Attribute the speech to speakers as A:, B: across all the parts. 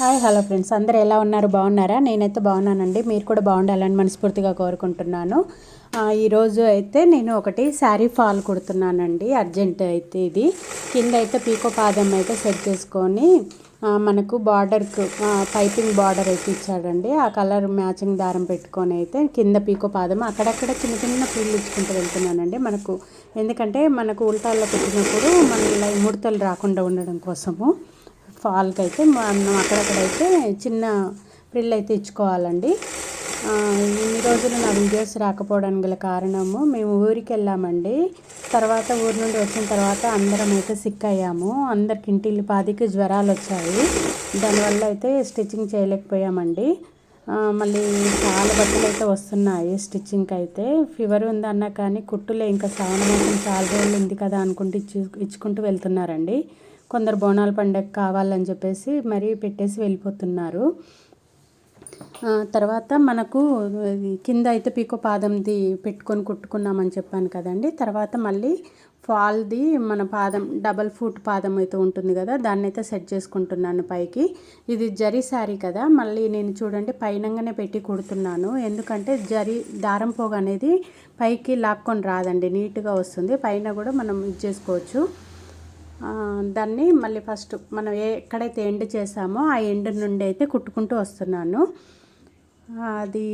A: Hi hello friends. అందరు ఎలా ఉన్నారు? బాగున్నారా? నేనైతే బాగున్నానండి. మీరు కూడా బాగుండాలని మనస్ఫూర్తిగా కోరుకుంటున్నాను. ఈరోజు అయితే నేను ఒకటి శారీ ఫాల్ కుడుతున్నానండి. అర్జెంట్ అయితే ఇది. కింద అయితే పీకో పాదం అయితే సెట్ చేసుకొని మనకు బార్డర్కు పైపింగ్ బార్డర్ అయితే ఇచ్చాడండి. ఆ కలర్ మ్యాచింగ్ దారం పెట్టుకొని అయితే కింద పీకో పాదం. అక్కడక్కడ చిన్న చిన్న పీళ్ళు ఇచ్చుకుంటూ వెళ్తున్నానండి మనకు. ఎందుకంటే మనకు ఉల్టాల్లో పెట్టినప్పుడు మన ముడతలు రాకుండా ఉండడం కోసము. ఫాల్కి అయితే మనం అక్కడక్కడైతే చిన్న ప్రిల్ అయితే ఇచ్చుకోవాలండి. ఇన్ని రోజులు నా వీడియోస్ రాకపోవడానికి గల కారణము మేము ఊరికి వెళ్ళామండి. తర్వాత ఊరి నుండి వచ్చిన తర్వాత అందరం అయితే సిక్ అయ్యాము. అందరికి ఇంటిల్లి పాదికి జ్వరాలు వచ్చాయి. దానివల్ల అయితే స్టిచ్చింగ్ చేయలేకపోయామండి. మళ్ళీ చాలా బట్టలు అయితే వస్తున్నాయి స్టిచ్చింగ్కి అయితే. ఫీవర్ ఉందన్నా కానీ కుట్టులే ఇంకా శ్రావణ మాసం చాలా రోజులు ఉంది కదా అనుకుంటూ ఇచ్చు ఇచ్చుకుంటూ వెళ్తున్నారండి. కొందరు బోనాల పండగ కావాలని చెప్పేసి మరీ పెట్టేసి వెళ్ళిపోతున్నారు. తర్వాత మనకు కింద అయితే పీకో పాదంది పెట్టుకొని కుట్టుకున్నామని చెప్పాను కదండి. తర్వాత మళ్ళీ ఫాల్ది మన పాదం డబల్ ఫుట్ పాదం అయితే ఉంటుంది కదా దాన్ని అయితే సెట్ చేసుకుంటున్నాను పైకి. ఇది జరీ శారీ కదా మళ్ళీ నేను చూడండి పైనంగానే పెట్టి కుడుతున్నాను. ఎందుకంటే జరీ దారం పోగ అనేది పైకి లాక్కొని రాదండి నీట్గా వస్తుంది. పైన కూడా మనం ఇది చేసుకోవచ్చు. దాన్ని మళ్ళీ ఫస్ట్ మనం ఏ ఎక్కడైతే ఎండ్ చేసామో ఆ ఎండ్ నుండి అయితే కుట్టుకుంటూ వస్తున్నాను. అది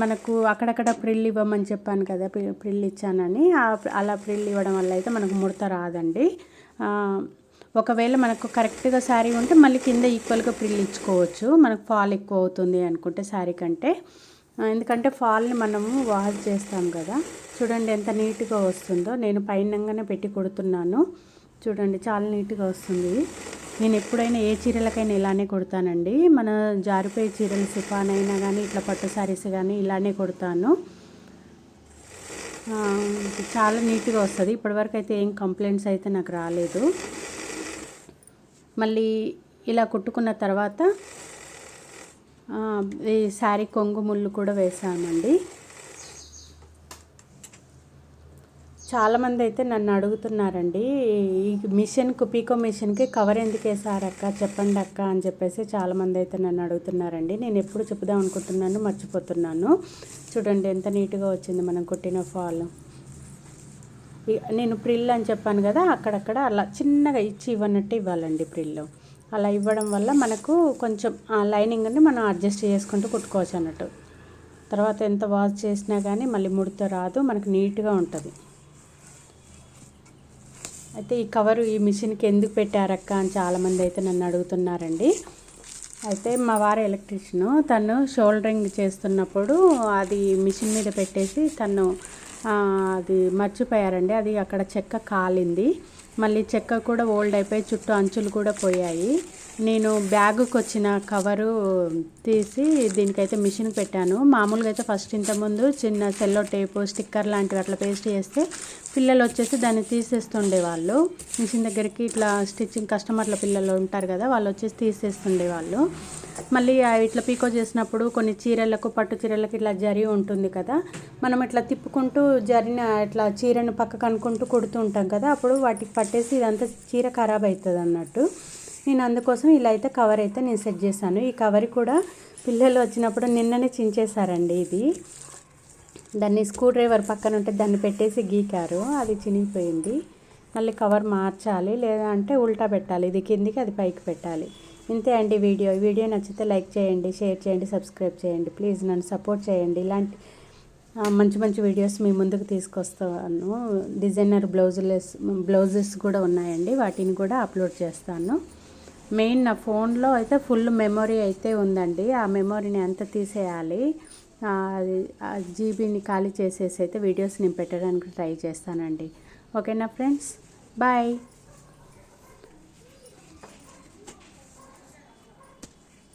A: మనకు అక్కడక్కడ ప్రిల్ ఇవ్వమని చెప్పాను కదా ప్రిల్ ఇచ్చానని. అలా ప్రిల్ ఇవ్వడం వల్ల అయితే మనకు ముడత రాదండి. ఒకవేళ మనకు కరెక్ట్గా శారీ ఉంటే మళ్ళీ కింద ఈక్వల్గా ప్రిల్ ఇచ్చుకోవచ్చు. మనకు ఫాల్ ఎక్కువ అవుతుంది అనుకుంటే శారీ కంటే. ఎందుకంటే ఫాల్ని మనము వాష్ చేస్తాం కదా. చూడండి ఎంత నీట్గా వస్తుందో. నేను పైనంగానే పెట్టి కుడుతున్నాను. చూడండి చాలా నీట్గా వస్తుంది. నేను ఎప్పుడైనా ఏ చీరలకైనా ఇలానే కుడతానండి. మన జారిపోయే చీరలు సిఫాన్ అయినా కానీ ఇట్లా పట్టు శారీస్ కానీ ఇలానే కుడతాను. చాలా నీట్గా వస్తుంది. ఇప్పటివరకు అయితే ఏం కంప్లైంట్స్ అయితే నాకు రాలేదు. మళ్ళీ ఇలా కుట్టుకున్న తర్వాత ఈ శారీ కొంగు ముళ్ళు కూడా వేసామండి. చాలామంది అయితే నన్ను అడుగుతున్నారండి ఈ మిషన్కు పీకో మిషన్కి కవర్ ఎందుకు వేసారక్క చెప్పండి అక్క అని చెప్పేసి చాలామంది అయితే నన్ను అడుగుతున్నారండి. నేను ఎప్పుడు చెప్దాం అనుకుంటున్నాను మర్చిపోతున్నాను. చూడండి ఎంత నీట్గా వచ్చింది మనం కుట్టిన ఫాల్. నేను ప్రిల్ అని చెప్పాను కదా అక్కడక్కడ అలా చిన్నగా ఇచ్చి ఇవ్వనట్టు ఇవ్వాలండి ప్రిల్లు అలా ఇవ్వడం వల్ల మనకు కొంచెం ఆ లైనింగ్ని మనం అడ్జస్ట్ చేసుకుంటూ కుట్టుకోవచ్చు అన్నట్టు. తర్వాత ఎంత వాష్ చేసినా కానీ మళ్ళీ ముడితో రాదు మనకు నీట్గా ఉంటుంది. అయితే ఈ కవరు ఈ మిషన్కి ఎందుకు పెట్టారక్క అని చాలామంది అయితే నన్ను అడుగుతున్నారండి. అయితే మా వారు ఎలక్ట్రీషియన్ తను షోల్డరింగ్ చేస్తున్నప్పుడు అది మిషన్ మీద పెట్టేసి తను అది మర్చిపోయారండి. అది అక్కడ చెక్క కాలింది. మళ్ళీ చెక్క కూడా ఓల్డ్ అయిపోయి చుట్టూ అంచులు కూడా పోయాయి. నేను బ్యాగుకి వచ్చిన కవరు తీసి దీనికైతే మిషన్ పెట్టాను. మామూలుగా అయితే ఫస్ట్ ఇంతకుముందు చిన్న సెల్లో టేపు స్టిక్కర్ లాంటివి అట్లా పేస్ట్ చేస్తే పిల్లలు వచ్చేసి దాన్ని తీసేస్తుండే వాళ్ళు. మిషన్ దగ్గరికి ఇట్లా స్టిచ్చింగ్ కస్టమర్ల పిల్లలు ఉంటారు కదా వాళ్ళు వచ్చేసి తీసేస్తుండే వాళ్ళు. మళ్ళీ ఇట్లా పీకో చేసినప్పుడు కొన్ని చీరలకు పట్టు చీరలకు ఇట్లా జరి ఉంటుంది కదా మనం ఇట్లా తిప్పుకుంటూ జరిన ఇట్లా చీరను పక్కకు అనుకుంటూ కుడుతూ ఉంటాం కదా అప్పుడు వాటికి పట్టేసి ఇదంతా చీర ఖరాబ్ అవుతుంది అన్నట్టు నేను అందుకోసం ఇలా అయితే కవర్ అయితే నేను సెట్ చేశాను. ఈ కవర్ కూడా పిల్లలు వచ్చినప్పుడు నిన్ననే చించేశారండి ఇది. దాన్ని స్క్రూ డ్రైవర్ పక్కన ఉంటే దాన్ని పెట్టేసి గీకారు. అది చినిగిపోయింది. మళ్ళీ కవర్ మార్చాలి లేదా అంటే ఉల్టా పెట్టాలి. ఇది కిందికి అది పైకి పెట్టాలి. ఇంతే అండి వీడియో. వీడియో నచ్చితే లైక్ చేయండి షేర్ చేయండి సబ్స్క్రైబ్ చేయండి. ప్లీజ్ నన్ను సపోర్ట్ చేయండి. ఇలాంటి మంచి మంచి వీడియోస్ మీ ముందుకు తీసుకొస్తాను. డిజైనర్ బ్లౌజులెస్ బ్లౌజెస్ కూడా ఉన్నాయండి. వాటిని కూడా అప్లోడ్ చేస్తాను. మెయిన్ నా ఫోన్లో అయితే ఫుల్ మెమొరీ అయితే ఉందండి. ఆ మెమొరీని ఎంత తీసేయాలి? జీబీని ఖాళీ చేసేసి అయితే వీడియోస్ నేను పెట్టడానికి ట్రై చేస్తానండి. ఓకేనా ఫ్రెండ్స్? బాయ్.